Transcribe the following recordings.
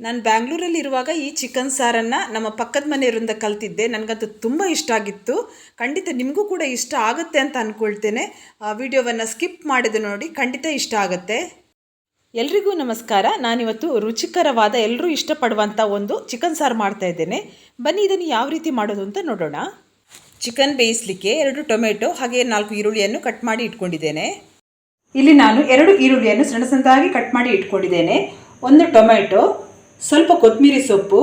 ನಾನು ಬ್ಯಾಂಗ್ಳೂರಲ್ಲಿ ಇರುವಾಗ ಈ ಚಿಕನ್ ಸಾರನ್ನು ನಮ್ಮ ಪಕ್ಕದ ಮನೆಯವರಿಂದ ಕಲ್ತಿದ್ದೆ. ನನಗಂತೂ ತುಂಬ ಇಷ್ಟ ಆಗಿತ್ತು. ಖಂಡಿತ ನಿಮಗೂ ಕೂಡ ಇಷ್ಟ ಆಗುತ್ತೆ ಅಂತ ಅಂದ್ಕೊಳ್ತೇನೆ ಆ ವಿಡಿಯೋವನ್ನು ಸ್ಕಿಪ್ ಮಾಡಿದೆ ನೋಡಿ ಖಂಡಿತ ಇಷ್ಟ ಆಗುತ್ತೆ. ಎಲ್ರಿಗೂ ನಮಸ್ಕಾರ. ನಾನಿವತ್ತು ರುಚಿಕರವಾದ ಎಲ್ಲರೂ ಇಷ್ಟಪಡುವಂಥ ಒಂದು ಚಿಕನ್ ಸಾರು ಮಾಡ್ತಾ ಇದ್ದೇನೆ. ಬನ್ನಿ ಇದನ್ನು ಯಾವ ರೀತಿ ಮಾಡೋದು ಅಂತ ನೋಡೋಣ. ಚಿಕನ್ ಬೇಯಿಸಲಿಕ್ಕೆ ಎರಡು ಟೊಮೆಟೊ ಹಾಗೆ ನಾಲ್ಕು ಈರುಳ್ಳಿಯನ್ನು ಕಟ್ ಮಾಡಿ ಇಟ್ಕೊಂಡಿದ್ದೇನೆ. ಇಲ್ಲಿ ನಾನು ಎರಡು ಈರುಳ್ಳಿಯನ್ನು ಸಣ್ಣ ಸಣ್ಣದಾಗಿ ಕಟ್ ಮಾಡಿ ಇಟ್ಕೊಂಡಿದ್ದೇನೆ. ಒಂದು ಟೊಮೆಟೊ ಸ್ವಲ್ಪ ಕೊತ್ತಂಬರಿ ಸೊಪ್ಪು,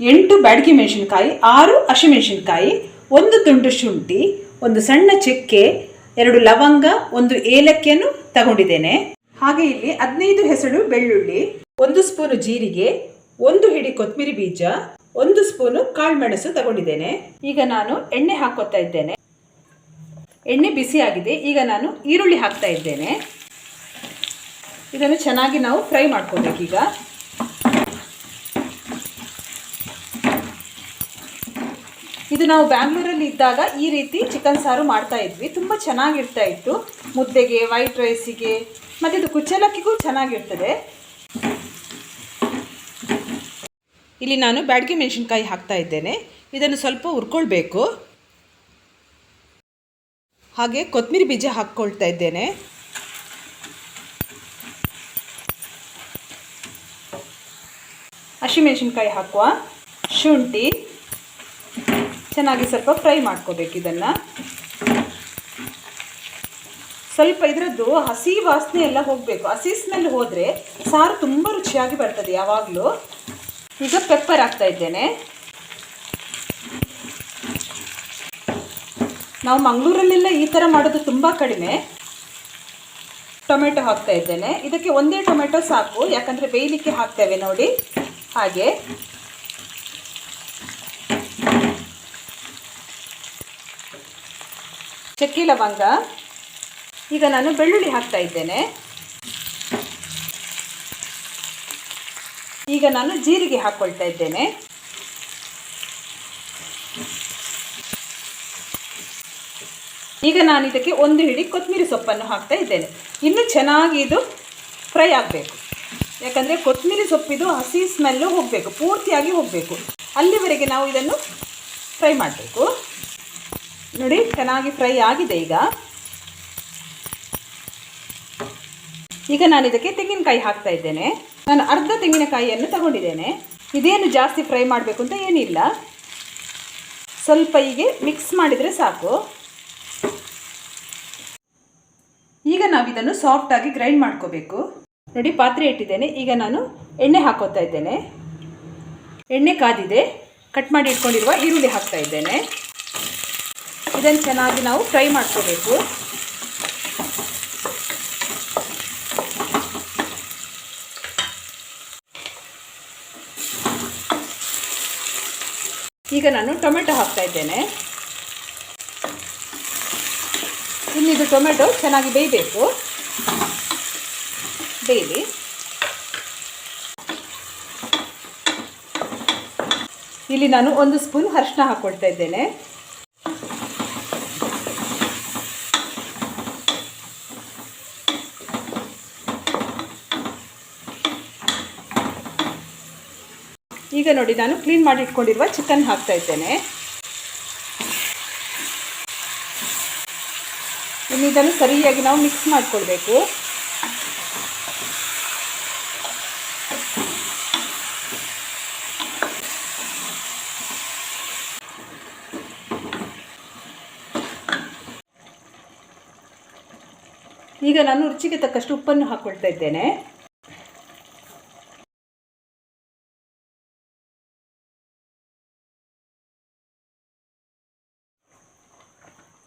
ಎಂಟು ಬ್ಯಾಡಗಿ ಮೆಣಸಿನ್ಕಾಯಿ, ಆರು ಹಸಿಮೆಣಸಿನ್ಕಾಯಿ ಒಂದು ತುಂಡು ಶುಂಠಿ, ಒಂದು ಸಣ್ಣ ಚಕ್ಕೆ, ಎರಡು ಲವಂಗ, ಒಂದು ಏಲಕ್ಕಿಯನ್ನು ತಗೊಂಡಿದ್ದೇನೆ. ಹಾಗೆ ಇಲ್ಲಿ ಹದಿನೈದು ಹೆಸರು ಬೆಳ್ಳುಳ್ಳಿ, ಒಂದು ಸ್ಪೂನು ಜೀರಿಗೆ, ಒಂದು ಹಿಡಿ ಕೊತ್ತಂಬರಿ ಬೀಜ, ಒಂದು ಸ್ಪೂನು ಕಾಳುಮೆಣಸು ತಗೊಂಡಿದ್ದೇನೆ. ಈಗ ನಾನು ಎಣ್ಣೆ ಹಾಕೋತಾ ಇದ್ದೇನೆ. ಎಣ್ಣೆ ಬಿಸಿ ಆಗಿದೆ, ಈಗ ನಾನು ಈರುಳ್ಳಿ ಹಾಕ್ತಾ ಇದ್ದೇನೆ. ಇದನ್ನು ಚೆನ್ನಾಗಿ ನಾವು ಫ್ರೈ ಮಾಡ್ಕೋಬೇಕೀಗ ಇದು ನಾವು ಬ್ಯಾಂಗ್ಳೂರಲ್ಲಿ ಇದ್ದಾಗ ಈ ರೀತಿ ಚಿಕನ್ ಸಾರು ಮಾಡ್ತಾ ಇದ್ವಿ. ತುಂಬ ಚೆನ್ನಾಗಿರ್ತಾ ಇತ್ತು. ಮುದ್ದೆಗೆ ವೈಟ್ ರೈಸಿಗೆ ಮತ್ತು ಇದು ಕುಚ್ಚಲಕ್ಕಿಗೂ ಚೆನ್ನಾಗಿರ್ತದೆ. ಇಲ್ಲಿ ನಾನು ಬ್ಯಾಡಗಿ ಮೆಣಸಿನ್ಕಾಯಿ ಹಾಕ್ತಾ ಇದ್ದೇನೆ. ಇದನ್ನು ಸ್ವಲ್ಪ ಹುರ್ಕೊಳ್ಬೇಕು. ಹಾಗೆ ಕೊತ್ತಂಬರಿ ಬೀಜ ಹಾಕ್ಕೊಳ್ತಾ ಇದ್ದೇನೆ. ಹಸಿಮೆಣಸಿನ್ಕಾಯಿ ಹಾಕುವ ಶುಂಠಿ. ಚೆನ್ನಾಗಿ ಸ್ವಲ್ಪ ಫ್ರೈ ಮಾಡ್ಕೋಬೇಕು ಇದನ್ನು. ಸ್ವಲ್ಪ ಇದರದ್ದು ಹಸಿ ವಾಸನೆ ಎಲ್ಲ ಹೋಗಬೇಕು. ಹಸಿ ಸ್ಮೆಲ್ ಹೋದರೆ ಸಾರು ತುಂಬ ರುಚಿಯಾಗಿ ಬರ್ತದೆ ಯಾವಾಗಲೂ. ಈಗ ಪೆಪ್ಪರ್ ಹಾಕ್ತಾ ಇದ್ದೇನೆ. ನಾವು ಮಂಗಳೂರಲ್ಲೆಲ್ಲ ಈ ಥರ ಮಾಡೋದು ತುಂಬ ಕಡಿಮೆ. ಟೊಮೆಟೊ ಹಾಕ್ತಾ ಇದ್ದೇನೆ. ಇದಕ್ಕೆ ಒಂದೇ ಟೊಮೆಟೊ ಸಾಕು, ಯಾಕಂದರೆ ಬೇಯಲಿಕ್ಕೆ ಹಾಕ್ತೇವೆ ನೋಡಿ. ಹಾಗೆ. ಚಕ್ಕೆ ಲವಂಗ ಈಗ ನಾನು ಬೆಳ್ಳುಳ್ಳಿ ಹಾಕ್ತಾ ಇದ್ದೇನೆ. ಈಗ ನಾನು ಜೀರಿಗೆ ಹಾಕ್ಕೊಳ್ತಾ ಇದ್ದೇನೆ. ಈಗ ನಾನು ಇದಕ್ಕೆ ಒಂದು ಹಿಡಿ ಕೊತ್ತಂಬರಿ ಸೊಪ್ಪನ್ನು ಹಾಕ್ತಾ ಇದ್ದೇನೆ. ಇನ್ನೂ ಚೆನ್ನಾಗಿ ಇದು ಫ್ರೈ ಆಗಬೇಕು. ಯಾಕಂದರೆ ಕೊತ್ತಂಬರಿ ಸೊಪ್ಪಿದು ಹಸಿ ಸ್ಮೆಲ್ಲು ಹೋಗಬೇಕು, ಪೂರ್ತಿಯಾಗಿ ಹೋಗಬೇಕು. ಅಲ್ಲಿವರೆಗೆ ನಾವು ಇದನ್ನು ಫ್ರೈ ಮಾಡಬೇಕು. ನೋಡಿ, ಚೆನ್ನಾಗಿ ಫ್ರೈ ಆಗಿದೆ ಈಗ. ಈಗ ನಾನು ಇದಕ್ಕೆ ತೆಂಗಿನಕಾಯಿ ಹಾಕ್ತಾ ಇದ್ದೇನೆ. ನಾನು ಅರ್ಧ ತೆಂಗಿನಕಾಯಿಯನ್ನು ತಗೊಂಡಿದ್ದೇನೆ. ಇದೇನು ಜಾಸ್ತಿ ಫ್ರೈ ಮಾಡಬೇಕು ಅಂತ ಏನಿಲ್ಲ. ಸ್ವಲ್ಪ ಹೀಗೆ ಮಿಕ್ಸ್ ಮಾಡಿದರೆ ಸಾಕು. ಈಗ ನಾವು ಇದನ್ನು ಸಾಫ್ಟಾಗಿ ಗ್ರೈಂಡ್ ಮಾಡ್ಕೋಬೇಕು. ನೋಡಿ, ಪಾತ್ರೆ ಇಟ್ಟಿದ್ದೇನೆ. ಈಗ ನಾನು ಎಣ್ಣೆ ಹಾಕೋತಾ ಇದ್ದೇನೆ. ಎಣ್ಣೆ ಕಾದಿದೆ. ಕಟ್ ಮಾಡಿ ಇಟ್ಕೊಂಡಿರುವ ಈರುಳ್ಳಿ ಹಾಕ್ತಾ ಇದ್ದೇನೆ. ಇದನ್ನು ಚೆನ್ನಾಗಿ ನಾವು ಫ್ರೈ ಮಾಡ್ಕೋಬೇಕು. ಈಗ ನಾನು ಟೊಮೆಟೊ ಹಾಕ್ತಾ ಇದ್ದೇನೆ. ಇನ್ನಿದು ಟೊಮೆಟೊ ಚೆನ್ನಾಗಿ ಬೇಯಬೇಕು. ಬೇಯಲಿ. ಇಲ್ಲಿ ನಾನು ಒಂದು ಸ್ಪೂನ್ ಅರಿಶಿನ ಹಾಕ್ಕೊಳ್ತಾ ಇದ್ದೇನೆ. ಈಗ ನೋಡಿ, ನಾನು ಕ್ಲೀನ್ ಮಾಡಿ ಇಟ್ಕೊಂಡಿರುವ ಚಿಕನ್ ಹಾಕ್ತಾ ಇದ್ದೇನೆ. ಇನ್ನು ಇದನ್ನು ಸರಿಯಾಗಿ ನಾವು ಮಿಕ್ಸ್ ಮಾಡಿಕೊಳ್ಬೇಕು. ಈಗ ನಾನು ರುಚಿಗೆ ತಕ್ಕಷ್ಟು ಉಪ್ಪನ್ನು ಹಾಕ್ಕೊಳ್ತಾ ಇದ್ದೇನೆ.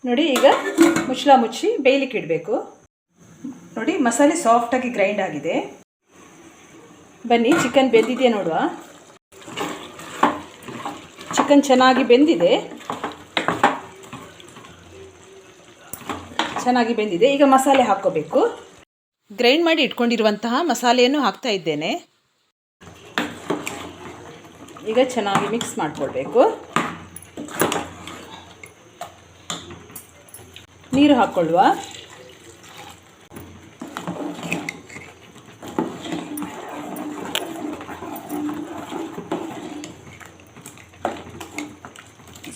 ನೋಡಿ ಈಗ ಮುಚ್ಚಳ ಮುಚ್ಚಿ ಬೇಯಲಿಕ್ಕೆ ಇಡಬೇಕು. ನೋಡಿ ಮಸಾಲೆ ಸಾಫ್ಟಾಗಿ ಗ್ರೈಂಡ್ ಆಗಿದೆ. ಬನ್ನಿ ಚಿಕನ್ ಬೆಂದಿದೆ ನೋಡುವ. ಚಿಕನ್ ಚೆನ್ನಾಗಿ ಬೆಂದಿದೆ. ಚೆನ್ನಾಗಿ ಬೆಂದಿದೆ. ಈಗ ಮಸಾಲೆ ಹಾಕ್ಕೋಬೇಕು. ಗ್ರೈಂಡ್ ಮಾಡಿ ಇಟ್ಕೊಂಡಿರುವಂತಹ ಮಸಾಲೆಯನ್ನು ಹಾಕ್ತಾ ಇದ್ದೇನೆ. ಈಗ ಚೆನ್ನಾಗಿ ಮಿಕ್ಸ್ ಮಾಡಿಕೊಳ್ಬೇಕು. ನೀರು ಹಾಕ್ಕೊಳ್ಳುವ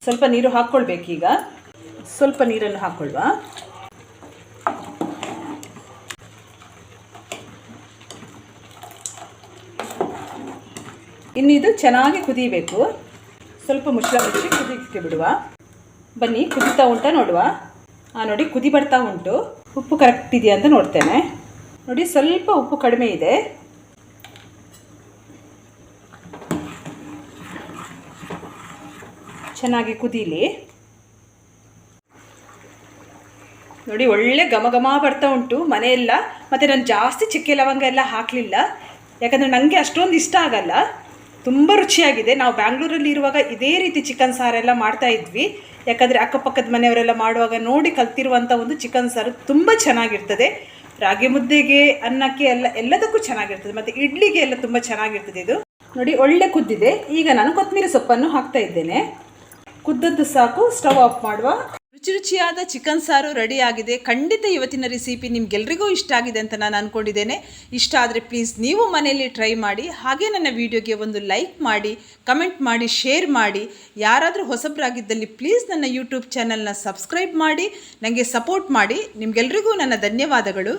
ಸ್ವಲ್ಪ ನೀರು ಹಾಕ್ಕೊಳ್ಬೇಕೀಗ. ಸ್ವಲ್ಪ ನೀರನ್ನು ಹಾಕ್ಕೊಳ್ಳುವ ಇನ್ನಿದು ಚೆನ್ನಾಗಿ ಕುದಿಬೇಕು. ಸ್ವಲ್ಪ ಮುಚ್ಚಳ ಮುಚ್ಚಿ ಕುದಿಯಕ್ಕೆ ಬಿಡುವ ಬನ್ನಿ, ಕುದಿತಾ ಉಂಟ ನೋಡುವ. ನೋಡಿ, ಕುದಿ ಬರ್ತಾ ಉಂಟು. ಉಪ್ಪು ಕರೆಕ್ಟ್ ಇದೆಯಾ ಅಂತ ನೋಡ್ತೇನೆ. ನೋಡಿ, ಸ್ವಲ್ಪ ಉಪ್ಪು ಕಡಿಮೆ ಇದೆ. ಚೆನ್ನಾಗಿ ಕುದೀಲಿ. ನೋಡಿ, ಒಳ್ಳೆ ಘಮ ಘಮ ಬರ್ತಾ ಉಂಟು ಮನೆಯೆಲ್ಲ. ಮತ್ತು ನಾನು ಜಾಸ್ತಿ ಚಕ್ಕೆ ಲವಂಗ ಎಲ್ಲ ಹಾಕಲಿಲ್ಲ. ಯಾಕಂದರೆ ನನಗೆ ಅಷ್ಟೊಂದು ಇಷ್ಟ ಆಗಲ್ಲ. ತುಂಬ ರುಚಿಯಾಗಿದೆ. ನಾವು ಬ್ಯಾಂಗ್ಳೂರಲ್ಲಿ ಇರುವಾಗ ಇದೇ ರೀತಿ ಚಿಕನ್ ಸಾರೆಲ್ಲ ಮಾಡ್ತಾ ಇದ್ವಿ. ಯಾಕಂದರೆ ಅಕ್ಕಪಕ್ಕದ ಮನೆಯವರೆಲ್ಲ ಮಾಡುವಾಗ ನೋಡಿ ಕಲ್ತಿರುವಂಥ ಒಂದು ಚಿಕನ್ ಸಾರು ತುಂಬ ಚೆನ್ನಾಗಿರ್ತದೆ. ರಾಗಿ ಮುದ್ದೆಗೆ, ಅನ್ನಕ್ಕೆ ಎಲ್ಲ, ಎಲ್ಲದಕ್ಕೂ ಚೆನ್ನಾಗಿರ್ತದೆ. ಮತ್ತು ಇಡ್ಲಿಗೆ ಎಲ್ಲ ತುಂಬ ಚೆನ್ನಾಗಿರ್ತದೆ ಇದು. ನೋಡಿ, ಒಳ್ಳೆ ಕುದ್ದಿದೆ. ಈಗ ನಾನು ಕೊತ್ತಂಬರಿ ಸೊಪ್ಪನ್ನು ಹಾಕ್ತಾ ಇದ್ದೇನೆ. ಕುದ್ದದ್ದು ಸಾಕು, ಸ್ಟವ್ ಆಫ್ ಮಾಡುವ. ರುಚಿ ರುಚಿಯಾದ ಚಿಕನ್ ಸಾರು ರೆಡಿ ಆಗಿದೆ ಖಂಡಿತ ಇವತ್ತಿನ ರೆಸಿಪಿ ನಿಮ್ಗೆಲ್ರಿಗೂ ಇಷ್ಟ ಆಗಿದೆ ಅಂತ ನಾನು ಅಂದ್ಕೊಂಡಿದ್ದೇನೆ ಇಷ್ಟ ಆದರೆ ಪ್ಲೀಸ್ ನೀವು ಮನೆಯಲ್ಲಿ ಟ್ರೈ ಮಾಡಿ, ಹಾಗೆ ನನ್ನ ವಿಡಿಯೋಗೆ ಒಂದು ಲೈಕ್ ಮಾಡಿ, ಕಮೆಂಟ್ ಮಾಡಿ, ಶೇರ್ ಮಾಡಿ. ಯಾರಾದರೂ ಹೊಸಬರಾಗಿದ್ದಲ್ಲಿ ಪ್ಲೀಸ್ ನನ್ನ ಯೂಟ್ಯೂಬ್ ಚಾನಲ್ನ ಸಬ್ಸ್ಕ್ರೈಬ್ ಮಾಡಿ ನನಗೆ ಸಪೋರ್ಟ್ ಮಾಡಿ. ನಿಮಗೆಲ್ರಿಗೂ ನನ್ನ ಧನ್ಯವಾದಗಳು.